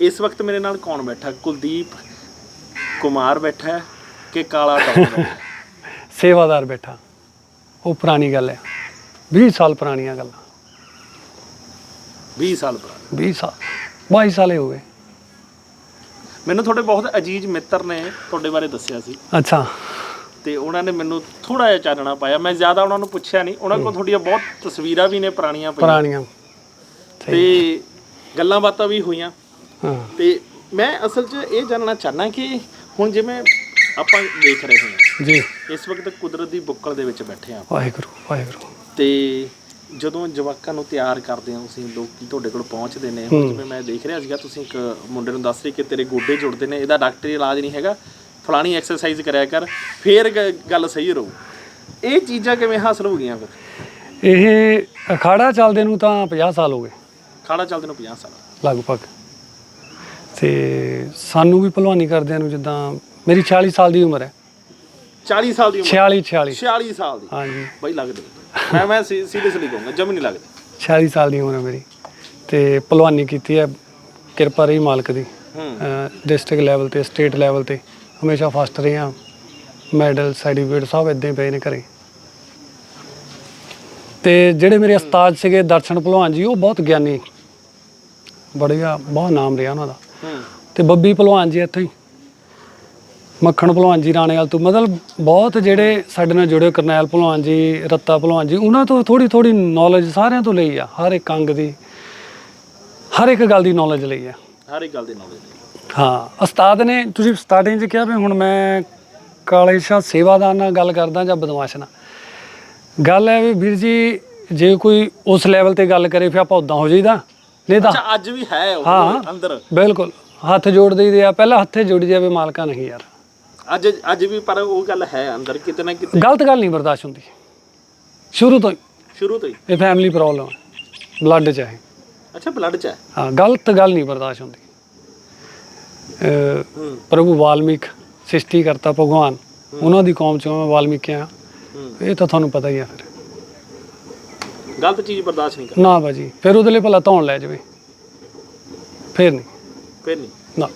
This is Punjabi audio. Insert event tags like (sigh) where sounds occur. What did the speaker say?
ਇਸ ਵਕਤ ਮੇਰੇ ਨਾਲ ਕੌਣ ਬੈਠਾ? ਕੁਲਦੀਪ ਕੁਮਾਰ ਬੈਠਾ ਹੈ ਕਿ ਕਾਲਾ ਡਾਕਟਰ? (laughs) ਸੇਵਾਦਾਰ ਬੈਠਾ। ਉਹ ਪੁਰਾਣੀ ਗੱਲ ਹੈ। 20 ਸਾਲ ਪੁਰਾਣੀਆਂ ਗੱਲਾਂ। 20 ਸਾਲ ਪੁਰਾਣਾ। 20 ਸਾਲ। 22 ਸਾਲੇ ਹੋ ਗਏ। ਮੈਨੂੰ ਤੁਹਾਡੇ ਬਹੁਤ ਅਜੀਜ਼ ਮਿੱਤਰ ਨੇ ਤੁਹਾਡੇ ਬਾਰੇ ਦੱਸਿਆ ਸੀ। ਅੱਛਾ। ਤੇ ਉਹਨਾਂ ਨੇ ਮੈਨੂੰ ਥੋੜਾ ਜਿਹਾ ਚਾਨਣਾ ਪਾਇਆ। ਮੈਂ ਜ਼ਿਆਦਾ ਉਹਨਾਂ ਨੂੰ ਪੁੱਛਿਆ ਨਹੀਂ। ਉਹਨਾਂ ਕੋਲ ਤੁਹਾਡੀਆਂ ਬਹੁਤ ਤਸਵੀਰਾਂ ਵੀ ਨੇ ਪੁਰਾਣੀਆਂ ਪੁਰਾਣੀਆਂ। ਤੇ ਗੱਲਾਂ ਬਾਤਾਂ ਵੀ ਹੋਈਆਂ। ਤੇ ਮੈਂ ਅਸਲ 'ਚ ਇਹ ਜਾਣਨਾ ਚਾਹਨਾ ਕਿ ਹੁਣ ਜਿਵੇਂ ਆਪਾਂ ਦੇਖ ਰਹੇ ਹਾਂ ਜੀ। ਇਸ ਵਕਤ ਕੁਦਰਤ ਦੀ ਬੁੱਕਲ ਦੇ ਵਿੱਚ ਬੈਠੇ ਆ ਵਾਹਿਗੁਰੂ ਵਾਹਿਗੁਰੂ। ਤੇ ਜਦੋਂ ਜਵਾਕਾਂ ਨੂੰ ਤਿਆਰ ਕਰਦੇ ਹੋ ਤੁਸੀਂ ਲੋਕ ਤੁਹਾਡੇ ਕੋਲ ਪਹੁੰਚਦੇ ਨੇ? ਹੁਣ ਜਿਵੇਂ ਮੈਂ ਦੇਖ ਰਿਹਾ ਸੀਗਾ ਤੁਸੀਂ ਇੱਕ ਮੁੰਡੇ ਨੂੰ ਦੱਸ ਰਹੇ ਕਿ ਤੇਰੇ ਗੋਡੇ ਜੁੜਦੇ ਨੇ ਇਹਦਾ ਡਾਕਟਰੀ ਇਲਾਜ ਨਹੀਂ ਹੈਗਾ। ਫਲਾਣੀ ਐਕਸਰਸਾਈਜ਼ ਕਰਿਆ ਕਰ ਫੇਰ ਗ- ਗੱਲ ਸਹੀ ਰਹੂ। ਇਹ ਚੀਜ਼ਾਂ ਕਿਵੇਂ ਹਾਸਲ ਹੋ ਗਈਆਂ ਫਿਰ? ਇਹ ਅਖਾੜਾ ਚੱਲਦੇ ਨੂੰ ਤਾਂ 50 ਸਾਲ ਹੋ ਗਏ। ਖਾੜਾ ਚੱਲਦੇ ਨੂੰ 50 ਸਾਲ। ਲਗਭਗ। ਤੇ ਸਾਨੂੰ ਵੀ ਭਲਵਾਨੀ ਕਰਦਿਆਂ ਨੂੰ ਜਿੱਦਾਂ ਮੇਰੀ 40 ਸਾਲ ਦੀ ਉਮਰ ਹੈ। 40 ਸਾਲ ਦੀ ਉਮਰ? 46 46 46 ਸਾਲ ਦੀ। ਹਾਂਜੀ। ਬਈ ਲੱਗਦੇ। ਮੈਂ ਮੈਂ ਸੀਰੀਅਸਲੀ ਕਹੂੰਗਾ ਜਮ ਨਹੀਂ ਲੱਗਦੇ। 46 ਸਾਲ ਦੀ ਉਮਰ ਹੈ ਮੇਰੀ। ਤੇ ਭਲਵਾਨੀ ਕੀਤੀ ਹੈ ਕਿਰਪਾ ਰਹੀ ਮਾਲਕ ਦੀ। ਡਿਸਟ੍ਰਿਕਟ ਲੈਵਲ ਤੇ ਸਟੇਟ ਲੈਵਲ ਤੇ। ਹਮੇਸ਼ਾ ਫਸਟ ਰਹੇ ਹਾਂ। ਮੈਡਲ ਸਰਟੀਫਿਕੇਟ ਸਭ ਇਦਾਂ ਹੀ ਪਏ ਨੇ ਘਰੇ। ਤੇ ਜਿਹੜੇ ਮੇਰੇ ਉਸਤਾਦ ਸੀਗੇ ਦਰਸ਼ਨ ਭਲਵਾਨ ਜੀ ਉਹ ਬਹੁਤ ਗਿਆਨੀ। ਬੜੀਆ ਬਹੁਤ ਨਾਮ ਰਿਹਾ ਉਹਨਾਂ ਦਾ। ਤੇ ਬੱਬੀ ਭਲਵਾਨ ਜੀ ਇੱਥੇ ਹੀ। ਮੱਖਣ ਭਲਵਾਨ ਜੀ ਰਾਣੇਵਾਲ ਤੋਂ ਮਤਲਬ ਬਹੁਤ ਜਿਹੜੇ ਸਾਡੇ ਨਾਲ ਜੁੜੇ ਕਰਨੈਲ ਭਲਵਾਨ ਜੀ ਰੱਤਾ ਭਲਵਾਨ ਜੀ ਉਹਨਾਂ ਤੋਂ ਥੋੜੀ ਥੋੜੀ ਨੌਲੇਜ ਸਾਰਿਆਂ ਤੋਂ ਲਈ ਆ। ਹਰ ਇੱਕ ਅੰਗ ਦੀ ਹਰ ਇੱਕ ਗੱਲ ਦੀ ਨੌਲੇਜ ਲਈ ਆ। ਹਰ ਇੱਕ ਗੱਲ ਦੀ ਨੌਲੇਜ ਹਾਂ ਉਸਤਾਦ ਨੇ ਤੁਸੀਂ ਸਟਾਰਟਿੰਗ 'ਚ ਕਿਹਾ ਵੀ ਹੁਣ ਮੈਂ ਕਾਲੇ ਸ਼ਾਹ ਸੇਵਾਦਾਰ ਨਾਲ ਗੱਲ ਕਰਦਾ ਜਾਂ ਬਦਮਾਸ਼ ਨਾਲ। ਗੱਲ ਹੈ ਵੀ ਵੀਰ ਜੀ ਜੇ ਕੋਈ ਉਸ ਲੈਵਲ ਤੇ ਗੱਲ ਕਰੇ ਫਿਰ ਆਪਾਂ ਉਦਾਂ ਹੋ ਜਾਈਦਾ। ਨਹੀਂ ਤਾਂ ਅੱਛਾ ਅੱਜ ਵੀ ਹੈ ਉਹ ਹਾਂ। ਅੰਦਰ। ਬਿਲਕੁਲ। ਹੱਥ ਜੋੜ ਦੇਈਦੇ ਆ ਪਹਿਲਾਂ ਹੱਥੇ ਜੋੜੀ ਜਾਵੇ ਮਾਲਕਾ ਨਹੀਂ ਯਾਰ। ਅੱਜ ਅੱਜ ਵੀ ਪਰ ਉਹ ਗੱਲ ਹੈ ਅੰਦਰ ਕਿਤੇ ਨਾ ਕਿਤੇ। ਗਲਤ ਗੱਲ ਨਹੀਂ ਬਰਦਾਸ਼ਤ ਹੁੰਦੀ। ਸ਼ੁਰੂ ਤੋਂ ਹੀ। ਸ਼ੁਰੂ ਤੋਂ ਹੀ। ਇਹ ਫੈਮਿਲੀ ਪ੍ਰੋਬਲਮ ਹੈ। ਬਲੱਡ ਚ ਹੈ ਅੱਛਾ ਬਲੱਡ ਚ ਹੈ। ਹਾਂ ਗਲਤ ਗੱਲ ਨਹੀਂ ਬਰਦਾਸ਼ਤ ਹੁੰਦੀ। ਅਹ, ਹੂੰ। ਪ੍ਰਭੂ ਵਾਲਮੀਕ ਸ੍ਰਿਸ਼ਟੀ ਕਰਤਾ ਭਗਵਾਨ ਉਹਨਾਂ ਦੀ ਕੌਮ ਚੋਂ ਮੈਂ ਵਾਲਮੀਕ ਆ। ਹੂੰ। ਇਹ ਤਾਂ ਤੁਹਾਨੂੰ ਪਤਾ ਹੀ ਆ ਫਿਰ। ਗਲਤ ਚੀਜ਼ ਬਰਦਾਸ਼ਤ ਨਹੀਂ ਕਰ ਨਾ ਬਾਜੀ ਫਿਰ ਉਹਦੇ ਲਈ ਭਲਾ ਧੌਣ ਲੈ ਜਾਵੇ। ਫਿਰ ਨਹੀਂ। ਫਿਰ ਨਹੀਂ। ਨਾ।